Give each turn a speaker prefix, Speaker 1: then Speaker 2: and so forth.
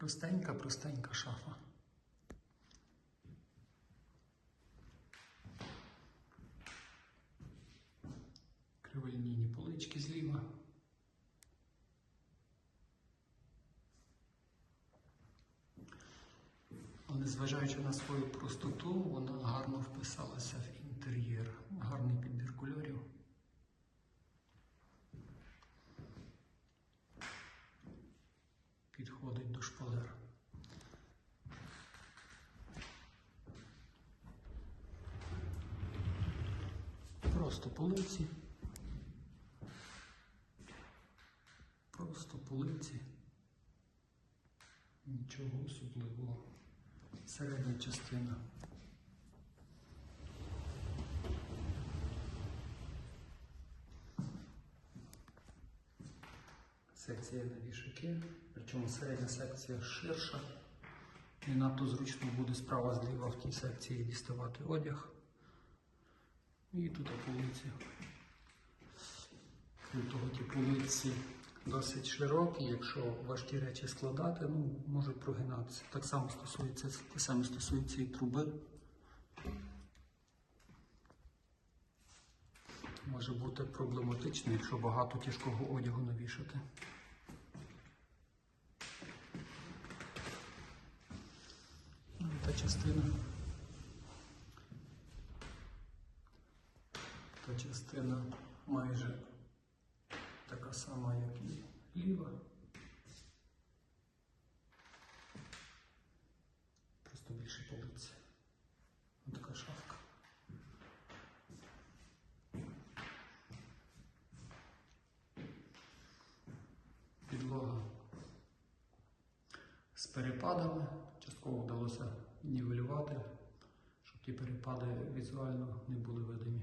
Speaker 1: Простенька, простенька шафа. Криволінійні полички зліва. Але незважаючи на свою простоту, вона гарно вписалася в інтер'єр. Гарний підбір Підходить до шпалер. Просто полиці. Просто полиці. Нічого особливого. Середня частина. Секція на вішаки, причому середня секція ширша. І надто зручно буде справа зліва в тій секції діставати одяг. І тут полиці. Крім того, ті полиці досить широкі, якщо важкі речі складати, ну, можуть прогинатися. Так само стосується, те саме стосується і труби. Може бути проблематично, якщо багато тяжкого одягу навішати. Та частина. Та частина майже така сама, як і ліва. Просто більше полиці. Підлога з перепадами. Частково вдалося нівелювати, щоб ті перепади візуально не були видимі.